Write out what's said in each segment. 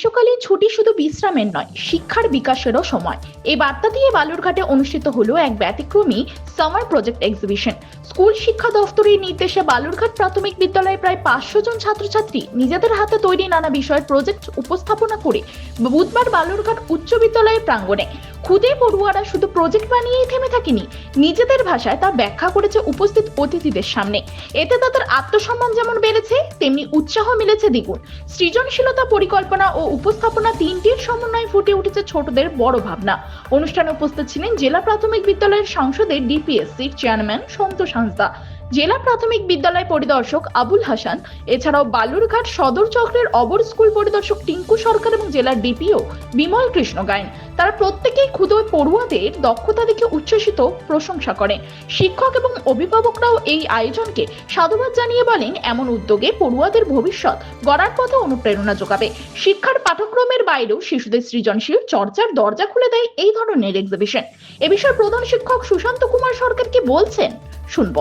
গ্রীষ্মকালীন ছুটি শুধু বিশ্রামের নয়, শিক্ষার বিকাশেরও সময়। এই বার্তা দিয়ে বালুরঘাটে অনুষ্ঠিত হলো এক ব্যতিক্রমী সামার প্রজেক্ট এক্সিবিশন স্কুল শিক্ষা দফতরের নির্দেশে বালুরঘাট প্রাথমিক বিদ্যালয়ে প্রায় পাঁচশো জন ছাত্রছাত্রী নিজেদের হাতে তৈরি নানা বিষয়ের প্রজেক্ট উপস্থাপনা করে বুধবার বালুরঘাট উচ্চ বিদ্যালয়ের প্রাঙ্গণে খুদে পড়ুয়ারা শুধু প্রজেক্ট বানিয়েই থেমে থাকেনি, নিজেদের ভাষায় তা ব্যাখ্যা করেছে উপস্থিত অতিথিদের সামনে। এতে তাদের আত্মসম্মান যেমন বেড়েছে, তেমনি উৎসাহ মিলেছে দ্বিগুণ। সৃজনশীলতা পরিকল্পনা ও উপস্থাপনা তিনটির সমন্বয়ে ফুটে উঠেছে ছোটদের বড় ভাবনা। অনুষ্ঠানে উপস্থিত ছিলেন জেলা প্রাথমিক বিদ্যালয়ের সংসদের ডিপিএসসির চেয়ারম্যান সন্তোষ হাঁসদা। জেলা প্রাথমিক বিদ্যালয় পরিদর্শক আবুল হাসান, এছাড়াও বালুরঘাট সদর চক্রের অবর স্কুল পরিদর্শক টিঙ্কু সরকার এবং জেলার ডিপিও বিমল কৃষ্ণ গায়েন। তারা প্রত্যেকেই ক্ষুদ পড়ুয়াদের দক্ষতা দেখে উচ্ছ্বসিত, প্রশংসা করেন শিক্ষক এবং অভিভাবকরাও এই আয়োজনকে সাধুবাদ জানিয়ে বলেন, এমন উদ্যোগে পড়ুয়াদের ভবিষ্যৎ গড়ার পথে অনুপ্রেরণা যোগাবে। শিক্ষার পাঠক্রমের বাইরেও শিশুদের সৃজনশীল চর্চার দরজা খুলে দেয় এই ধরনের এক্সিবিশন এ বিষয়ে প্রধান শিক্ষক সুশান্ত কুমার সরকার কি বলছেন? শুনব।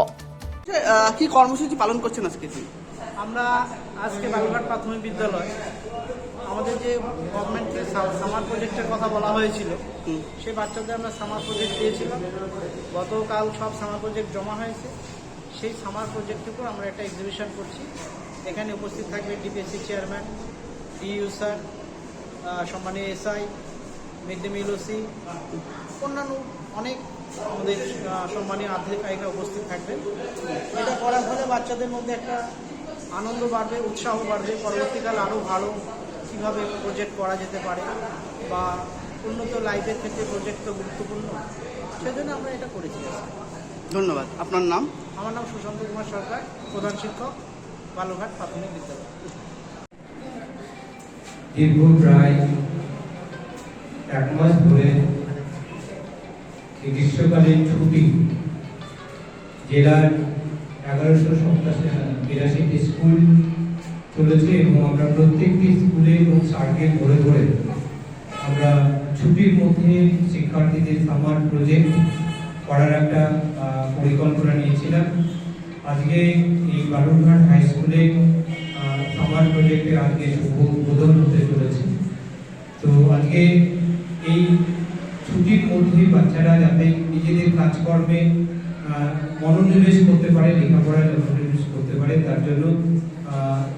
কি কর্মসূচি পালন করছেন আজকে আমরা আজকে বালুরঘাট প্রাথমিক বিদ্যালয় আমাদের যে গভর্নমেন্ট সামার প্রজেক্টের কথা বলা হয়েছিল সেই বাচ্চাদের আমরা সামার প্রজেক্ট দিয়েছিলাম। গতকাল সব সামার প্রজেক্ট জমা হয়েছে। সেই সামার প্রজেক্টের উপর আমরা একটা এক্সিবিশন করছি। এখানে উপস্থিত থাকবে ডিপিএসসি চেয়ারম্যান ডিইউ স্যার সম্মানীয় SI mid day meal OC অন্যান্য অনেক আমাদের সম্মানীয় আধিকারিকরা উপস্থিত থাকবেন। এটা করার ফলে বাচ্চাদের মধ্যে একটা আনন্দ বাড়বে উৎসাহ বাড়বে। পরবর্তীকালে আরও ভালো কীভাবে প্রজেক্ট করা যেতে পারে বা উন্নত লাইফের ক্ষেত্রে প্রজেক্ট তো গুরুত্বপূর্ণ। সেজন্য আমরা এটা করেছি। ধন্যবাদ। আপনার নাম? আমার নাম সুশান্ত কুমার সরকার প্রধান শিক্ষক বালুঘাট প্রাথমিক বিদ্যালয়। দীর্ঘ প্রায় এক মাস ধরে এই গ্রীষ্মকালীন ছুটি জেলার এগারোশো সপ্তাশি বিরাশিটি স্কুল চলেছে এবং আমরা প্রত্যেকটি স্কুলে এবং সার্কেল ধরে ধরে আমরা ছুটির মধ্যে শিক্ষার্থীদের সামার প্রজেক্ট করার একটা পরিকল্পনা নিয়েছিলাম। আজকে এই বালুরঘাট হাই স্কুলে সামার প্রজেক্টে আজকে শুভ উদ্বোধন হতে চলেছে। তো আজকে এই মধ্যে বাচ্চারা যাতে নিজেদের কাজকর্মে মনোনিবেশ করতে পারে, লেখাপড়ায় মনোনিবেশ করতে পারে, তার জন্য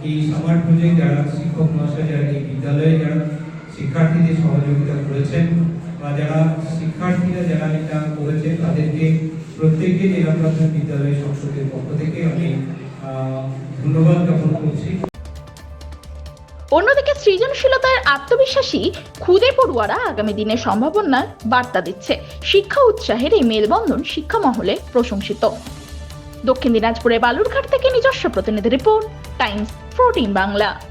এই সামার প্রজেক্ট যারা শিক্ষক মহাশয়, যারা এই বিদ্যালয়ে যারা শিক্ষার্থীদের সহযোগিতা করেছেন বা যারা শিক্ষার্থীরা যারা এটা করেছেন, তাদেরকে প্রত্যেককে জেলা প্রাথমিক বিদ্যালয় সংসদের পক্ষ থেকে আমি ধন্যবাদ জ্ঞাপন করছি। অন্যদিকে সৃজনশীলতার আত্মবিশ্বাসী খুদে পড়ুয়ারা আগামী দিনের সম্ভাবনার বার্তা দিচ্ছে। শিক্ষা উৎসাহের এই মেলবন্ধন শিক্ষা মহলে প্রশংসিত। দক্ষিণ দিনাজপুরের বালুরঘাট থেকে নিজস্ব প্রতিনিধি রিপোর্ট, টাইমস ফোরটিন বাংলা।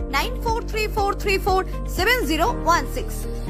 9434347016.